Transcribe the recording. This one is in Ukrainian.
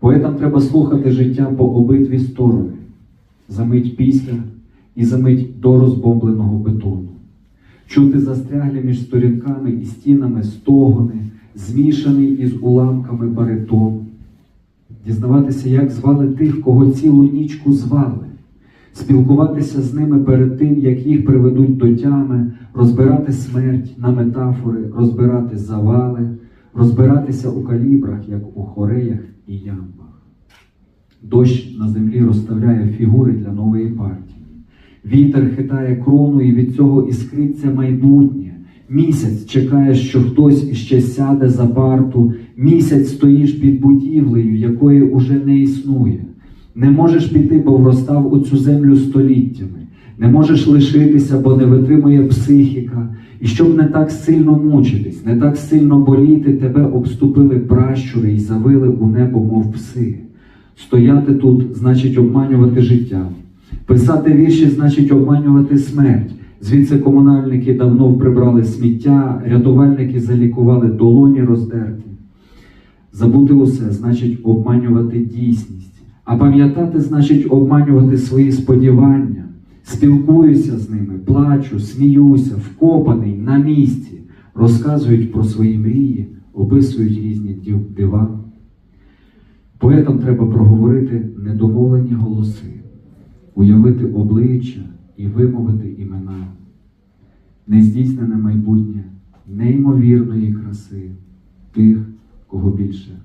Поетам треба слухати життя по обидві сторони, замить після і замить до розбомбленого бетону, чути застряглі між сторінками і стінами стогони, змішаний із уламками баритон, дізнаватися, як звали тих, кого цілу нічку звали, спілкуватися з ними перед тим, як їх приведуть до тями, розбирати смерть на метафори, розбирати завали, розбиратися у калібрах, як у хореях і ямбах. Дощ на землі розставляє фігури для нової партії. Вітер хитає крону, і від цього іскриться майбутнє. Місяць чекає, що хтось іще сяде за парту. Місяць стоїш під будівлею, якої уже не існує. Не можеш піти, бо вростав у цю землю століттями. Не можеш лишитися, бо не витримує психіка. І щоб не так сильно мучитись, не так сильно боліти, тебе обступили пращури і завили у небо, мов пси. Стояти тут значить обманювати життя. Писати вірші значить обманювати смерть. Звідси комунальники давно прибрали сміття, рятувальники залікували долоні роздерті. Забути усе значить обманювати дійсність. А пам'ятати значить обманювати свої сподівання. Спілкуюся з ними, плачу, сміюся, вкопаний на місці, розказують про свої мрії, описують різні дива. Поетам треба проговорити недомовлені голоси, уявити обличчя і вимовити імена, нездійснене майбутнє неймовірної краси тих, кого більше